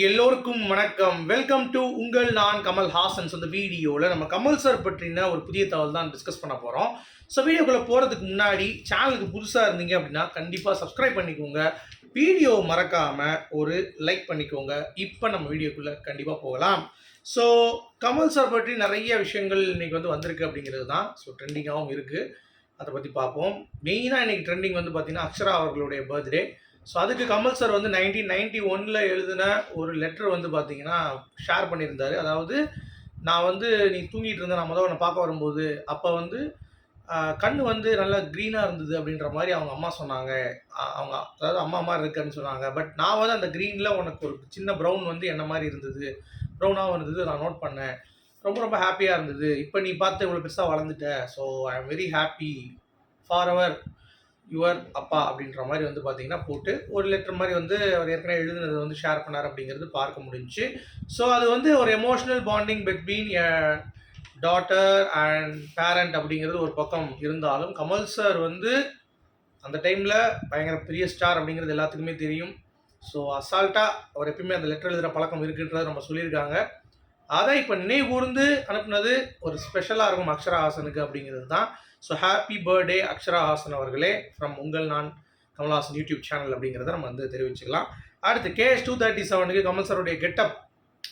எல்லோருக்கும் வணக்கம். Welcome to உங்கள் நான் கமல் ஹாசன்ஸ் அந்த வீடியோவில் நம்ம கமல் சார் பற்றின ஒரு புதிய தகவல் தான் டிஸ்கஸ் பண்ண போகிறோம் ஸோ வீடியோக்குள்ளே போகிறதுக்கு முன்னாடி சேனலுக்கு புதுசாக இருந்தீங்க அப்படின்னா கண்டிப்பாக சப்ஸ்கிரைப் பண்ணிக்கோங்க. வீடியோ மறக்காமல் ஒரு லைக் பண்ணிக்கோங்க. இப்போ நம்ம வீடியோக்குள்ளே கண்டிப்பாக போகலாம். ஸோ கமல் சார் பற்றி நிறைய விஷயங்கள் இன்றைக்கி வந்து வந்திருக்கு அப்படிங்கிறது தான். ஸோ ட்ரெண்டிங்காகவும் இருக்குது அதை பற்றி பார்ப்போம். மெயினாக இன்றைக்கி ட்ரெண்டிங் வந்து பார்த்திங்கன்னா அக்ஷரா அவர்களுடைய பர்த்டே ஸோ அதுக்கு கமல் சார் வந்து நைன்டீன் நைன்டி ஒனில் எழுதின ஒரு லெட்டர் வந்து பார்த்தீங்கன்னா ஷேர் பண்ணியிருந்தார். அதாவது நான் வந்து நீ தூங்கிட்டு இருந்தேன் நான் முதல் உன்னை பார்க்க வரும்போது அப்போ வந்து கண் வந்து நல்லா க்ரீனாக இருந்தது அப்படின்ற மாதிரி அவங்க அம்மா சொன்னாங்க. அவங்க அதாவது அம்மா மாதிரி இருக்குன்னு சொன்னாங்க. பட் நான் வந்து அந்த க்ரீனில் உனக்கு ஒரு சின்ன ப்ரௌன் வந்து என்ன மாதிரி இருந்தது? ப்ரௌனாகவும் இருந்தது நான் நோட் பண்ணேன். ரொம்ப ரொம்ப ஹாப்பியாக இருந்தது. இப்போ நீ பார்த்து இவ்வளோ பெருசாக வளர்ந்துட்ட. So I am very happy for our your அப்பா அப்படின்ற மாதிரி வந்து பார்த்தீங்கன்னா போட்டு ஒரு லெட்டர் மாதிரி வந்து அவர் ஏற்கனவே எழுதுனது வந்து ஷேர் பண்ணார் அப்படிங்கிறது பார்க்க முடிஞ்சுச்சு. ஸோ அது வந்து ஒரு emotional bonding between a daughter and parent அப்படிங்கிறது ஒரு பக்கம் இருந்தாலும் கமல் சார் வந்து அந்த டைமில் பயங்கர பெரிய ஸ்டார் அப்படிங்கிறது எல்லாத்துக்குமே தெரியும். ஸோ அசால்ட்டாக அவர் எப்பயுமே அந்த லெட்டர் எழுதுகிற பழக்கம் இருக்குன்றதை நம்ம சொல்லியிருக்காங்க. அதை இப்போ நினைவு கூர்ந்து அனுப்புனது ஒரு ஸ்பெஷலாக இருக்கும் அக்ஷரா ஹாசனுக்கு அப்படிங்கிறது தான். So happy birthday Akshara Haasan அவர்களே. ஃப்ரம் உங்கள் நான் கமல்ஹாசன் யூடியூப் சேனல் அப்படிங்கிறத நம்ம வந்து தெரிவிச்சுக்கலாம். அடுத்து கேஎஸ் டூ தேர்ட்டி செவனுக்கு கமல் சாருடைய கெட்டப்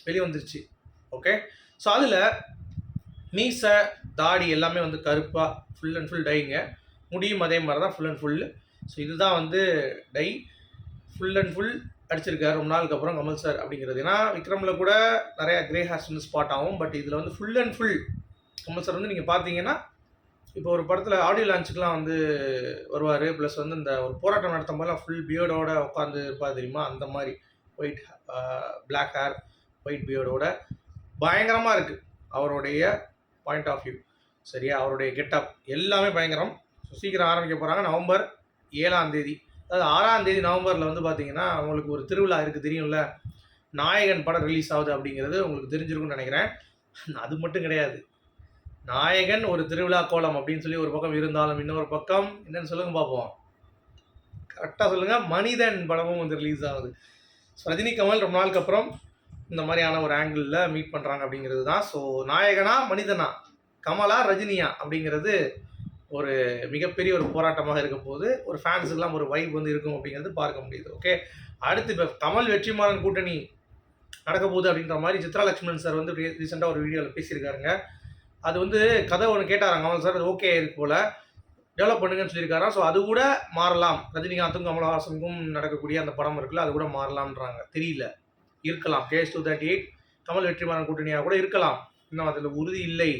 வெளியே வந்துருச்சு ஓகே ஸோ அதில் மீசை தாடி எல்லாமே வந்து கருப்பாக ஃபுல் அண்ட் ஃபுல் டைங்க முடியும் அதே மாதிரி தான் ஃபுல் அண்ட் ஃபுல் ஸோ இதுதான் வந்து டை ஃபுல் அண்ட் ஃபுல் அடிச்சிருக்காரு. ரொம்ப நாளுக்கு அப்புறம் கமல் சார் அப்படிங்கிறது. ஏன்னா விக்ரமில் கூட நிறையா கிரே ஹேர்ஸ் வந்து ஸ்பாட் ஆகும். பட் இதில் வந்து full and full Kamal sir வந்து நீங்கள் பார்த்தீங்கன்னா இப்போ ஒரு படத்தில் ஆடியோ லான்ச்சுக்கெலாம் வந்து வருவார். ப்ளஸ் வந்து இந்த ஒரு போராட்டம் நடத்தும் போதெல்லாம் ஃபுல் பியர்டோட உட்காந்து இருப்பார் தெரியுமா? அந்த மாதிரி. ஒயிட் பிளாக் ஹேர் ஒயிட் பியர்டோட பயங்கரமாக இருக்குது அவருடைய பாயிண்ட் ஆஃப் வியூ சரியா? அவருடைய கெட்டப் எல்லாமே பயங்கரம். ஸோ சீக்கிரம் ஆரம்பிக்க போகிறாங்க நவம்பர் ஏழாம் தேதி. அதாவது ஆறாம் தேதி நவம்பரில் வந்து பார்த்தீங்கன்னா உங்களுக்கு ஒரு திருவிழா இருக்குது தெரியும்ல? நாயகன் படம் ரிலீஸ் ஆகுது அப்படிங்கிறது உங்களுக்கு தெரிஞ்சிருக்கும்னு நினைக்கிறேன். அது மட்டும் கிடையாது. நாயகன் ஒரு திருவிழா கோலம் அப்படின்னு சொல்லி ஒரு பக்கம் இருந்தாலும் இன்னொரு பக்கம் என்னன்னு சொல்லுங்க பார்ப்போம். கரெக்டாக சொல்லுங்க. மனிதன் படமும் வந்து ரிலீஸ் ஆகுது. ஸோ ரஜினி கமல் ரொம்ப நாளுக்கு அப்புறம் இந்த மாதிரியான ஒரு ஆங்கிளில் மீட் பண்ணுறாங்க அப்படிங்கிறது தான். ஸோ நாயகனா மனிதனா கமலா ரஜினியா அப்படிங்கிறது ஒரு மிகப்பெரிய ஒரு போராட்டமாக இருக்க போது ஒரு ஃபேன்ஸுக்கெல்லாம் ஒரு வைப் வந்து இருக்கும் அப்படிங்கிறது பார்க்க முடியுது. ஓகே அடுத்து இப்போ கமல் வெற்றிமாறன் கூட்டணி நடக்க போகுது அப்படின்ற மாதிரி சித்ரா லட்சுமணன் சார் வந்து ரீசெண்டாக ஒரு வீடியோவில் பேசியிருக்காருங்க. அது வந்து கதை ஒன்று கேட்டாராங்க கமல் சார் அது ஓகே இருக்கு போல். டெவலப் பண்ணுங்கன்னு சொல்லியிருக்காராம். ஸோ அது கூட மாறலாம். ரஜினிகாந்தும் கமலஹாசனுக்கும் நடக்கக்கூடிய அந்த படம் இருக்குல்ல அது கூட மாறலாம்ன்றாங்க. தெரியல. இருக்கலாம். Case two thirty eight Kamal Vetrimaaran கூட்டணியாக கூட இருக்கலாம். இன்னும் அதில் உறுதி இல்லை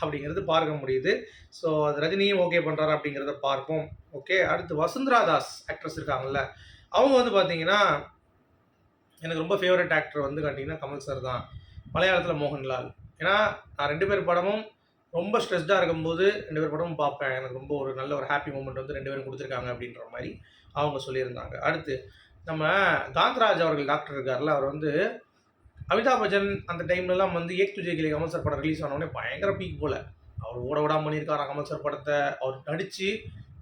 அப்படிங்கிறது பார்க்க முடியுது. ஸோ அது ரஜினியும் ஓகே பண்ணுறாரு அப்படிங்கிறத பார்ப்போம். ஓகே அடுத்து வசுந்தரா தாஸ் ஆக்ட்ரஸ் இருக்காங்கல்ல. அவங்க வந்து பார்த்தீங்கன்னா எனக்கு ரொம்ப ஃபேவரட் ஆக்டர் வந்து கேட்டிங்கன்னா கமல் சார் தான். மலையாளத்தில் மோகன்லால். ஏன்னா நான் ரெண்டு பேர் படமும் ரொம்ப ஸ்ட்ரெஸ்டாக இருக்கும்போது ரெண்டு பேர் படமும் பார்ப்பேன். எனக்கு ரொம்ப ஒரு நல்ல ஒரு ஹாப்பி மூமெண்ட் வந்து ரெண்டு பேரும் கொடுத்துருக்காங்க அப்படின்ற மாதிரி அவங்க சொல்லியிருந்தாங்க. அடுத்து நம்ம காந்தராஜ் அவர்கள் டாக்டர் இருக்கார்ல அவர் வந்து அமிதாப் பச்சன் அந்த டைம்லலாம் வந்து ஏக் துஜே கிளி கமல் சார் படம் ரிலீஸ் ஆனோடனே பயங்கர பீக் போல். அவர் ஓட விடாமல் பண்ணியிருக்காராம் கமல் சார் படத்தை. அவர் நடித்து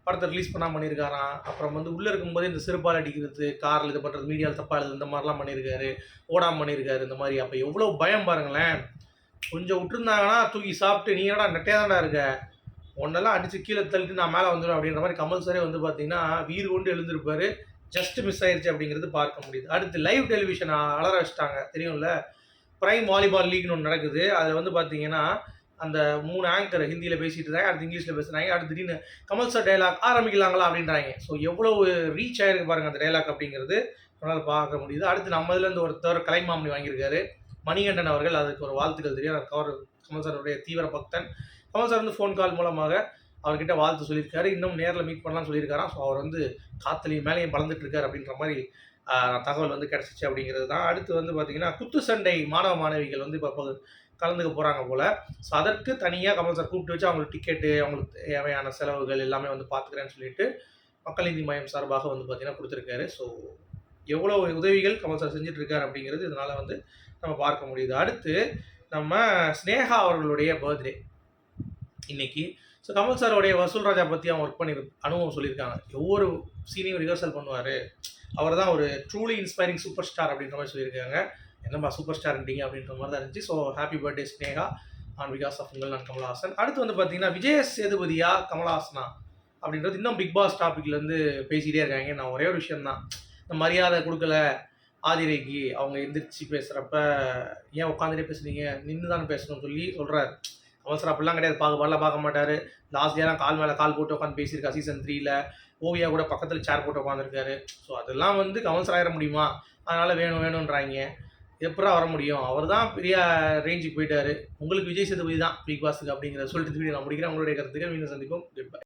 படத்தை ரிலீஸ் பண்ணால் பண்ணியிருக்காராம். அப்புறம் வந்து உள்ளே இருக்கும்போது இந்த சிறுபால் அடிக்கிறது காரில் இது பண்ணுறது மீடியாவில் தப்பாக எழுது இந்த மாதிரிலாம் பண்ணியிருக்காரு. ஓடாமல் பண்ணியிருக்காரு. இந்த மாதிரி அப்போ எவ்வளோ பயம் பாருங்களேன். கொஞ்சம் விட்டுருந்தாங்கன்னா தூக்கி சாப்பிட்டு நீ என்னடா நெட்டையாக இருக்க? உன்னெல்லாம் அடித்து கீழே தள்ளிட்டு நான் மேலே வந்துடும் அப்படின்ற மாதிரி கமல் சாரே வந்து பார்த்தீங்கன்னா வீடு கொண்டு எழுந்திருப்பார். ஜஸ்ட் மிஸ் ஆயிடுச்சு அப்படிங்கிறது பார்க்க முடியுது. அடுத்து லைவ் டெலிவிஷன் அலர வச்சிட்டாங்க. தெரியும்ல? ப்ரைம் வாலிபால் லீக்னு ஒன்று நடக்குது. அதில் வந்து பார்த்தீங்கன்னா அந்த மூணு ஆங்கர் ஹிந்தியில் பேசிட்டு இருந்தாங்க அடுத்து இங்கிலீஷில் பேசுகிறாங்க அடுத்து திடீர்னு கமல் சார் டைலாக் ஆரம்பிக்கலாங்களா அப்படின்றாங்க. ஸோ எவ்வளோ ரீச் ஆயிருக்கு பாருங்கள் அந்த டைலாக் அப்படிங்கிறது. நம்மளால் பார்க்க முடியுது. அடுத்து நம்ம இதுலேருந்து ஒருத்தர் கலைமாமணி வாங்கியிருக்காரு. மணிகண்டன் அவர்கள் அதுக்கு ஒரு வாழ்த்துக்கள் தெரியும். கவர் கமல் சாருடைய தீவிர பக்தன். கமல் சார் வந்து ஃபோன் கால் மூலமாக அவர்கிட்ட வாழ்த்து சொல்லியிருக்காரு. இன்னும் நேரில் மீட் பண்ணலாம்னு சொல்லியிருக்காராம். ஸோ அவர் வந்து காத்துலையும் மேலேயும் பறந்துட்டு இருக்காரு அப்படின்ற மாதிரி தகவல் வந்து கிடச்சிச்சு அப்படிங்கிறது தான். அடுத்து வந்து பார்த்திங்கன்னா குத்து சண்டை மாணவ மாணவிகள் வந்து இப்போ கலந்துக்க போகிறாங்க போல். ஸோ அதற்கு தனியாக கமல் சார் கூப்பிட்டு வச்சு அவங்களுக்கு டிக்கெட்டு அவங்களுக்கு தேவையான செலவுகள் எல்லாமே வந்து பார்த்துக்கிறேன்னு சொல்லிட்டு மக்கள் நீதி மையம் சார்பாக வந்து பார்த்திங்கன்னா கொடுத்துருக்காரு. ஸோ எவ்வளோ உதவிகள் கமல் சார் செஞ்சுட்டு இருக்காரு அப்படிங்கிறது இதனால் வந்து நம்ம பார்க்க முடியுது. அடுத்து நம்ம ஸ்னேகா அவர்களுடைய பர்த்டே இன்னைக்கு ஸோ கமல் சாரோடைய வசூல் ராஜா பற்றி அவன் ஒர்க் பண்ணி அனுபவம் சொல்லியிருக்காங்க. ஒவ்வொரு சீனையும் ரிஹர்சல் பண்ணுவார். அவர் தான் ஒரு ட்ரூலி இன்ஸ்பைரிங் சூப்பர் ஸ்டார் அப்படின்ற மாதிரி சொல்லியிருக்காங்க. என்னம்மா சூப்பர் ஸ்டார்ன்றீங்க அப்படின்ற மாதிரி தான் இருந்துச்சு. So happy birthday Sneha on Vikas of உங்கள் நான் கமலஹாசன். அடுத்து வந்து பார்த்தீங்கன்னா விஜய சேதுபதியா கமலஹாசனா அப்படின்றது இன்னும் பிக் பாஸ் டாபிக்லேருந்து பேசிகிட்டே இருக்காங்க. நான் ஒரே ஒரு விஷயம் தான் இந்த மரியாதை கொடுக்கல ஆதிரைக்கு அவங்க எந்திரிச்சு பேசுகிறப்ப ஏன் உட்காந்துட்டே பேசுனீங்க நின்று தானே பேசணும்னு சொல்லி சொல்கிறாரு அவசரம் அப்படிலாம் கிடையாது. பார்க்க பார்க்க மாட்டார். லாஸ்ட் கால் மேலே கால் போட்டு உட்காந்து பேசியிருக்கா சீசன் த்ரீல ஓவியா கூட பக்கத்தில் சேர் போட்டு உட்காந்துருக்காரு ஸோ அதெல்லாம் வந்து கவன்சர் ஆகிட முடியுமா? அதனால் வேணும் வேணுன்றாங்க எப்படா வர முடியும்? அவர் தான் பெரிய ரேஞ்சுக்கு போயிட்டார். உங்களுக்கு விஜய் சேதுபதி தான் பிக் பாஸுக்கு அப்படிங்கிறத சொல்லிட்டு நான் முடிக்கிறேன். உங்களுடைய கருத்துக்கள் மீண்டும் சந்திப்போம். Good bye